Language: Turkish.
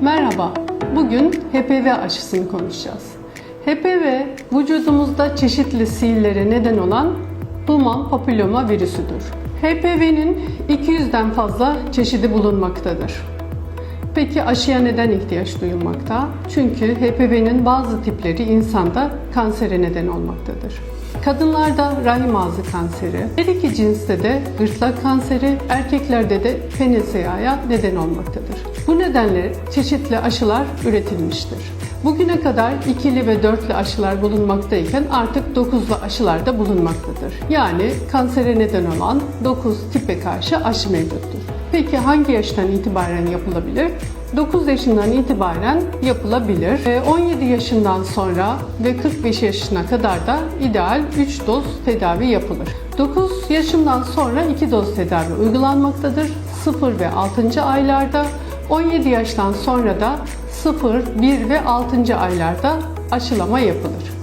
Merhaba, bugün HPV aşısını konuşacağız. HPV, vücudumuzda çeşitli sihirlere neden olan Human papilloma virüsüdür. HPV'nin 200'den fazla çeşidi bulunmaktadır. Peki aşıya neden ihtiyaç duyulmakta? Çünkü HPV'nin bazı tipleri insanda kansere neden olmaktadır. Kadınlarda rahim ağzı kanseri, her iki cinste de gırtlak kanseri, erkeklerde de PNSA'ya neden olmaktadır. Bu nedenle çeşitli aşılar üretilmiştir. Bugüne kadar ikili ve dörtlü aşılar bulunmaktayken artık dokuzlu aşılar da bulunmaktadır. Yani kansere neden olan 9 tipe karşı aşı mevcuttur. Peki hangi yaştan itibaren yapılabilir? 9 yaşından itibaren yapılabilir. Ee, 17 yaşından sonra ve 45 yaşına kadar da ideal 3 doz tedavi yapılır. 9 yaşından sonra 2 doz tedavi uygulanmaktadır. 0 ve 6. aylarda 17 yaştan sonra da 0, 1 ve 6. aylarda aşılama yapılır.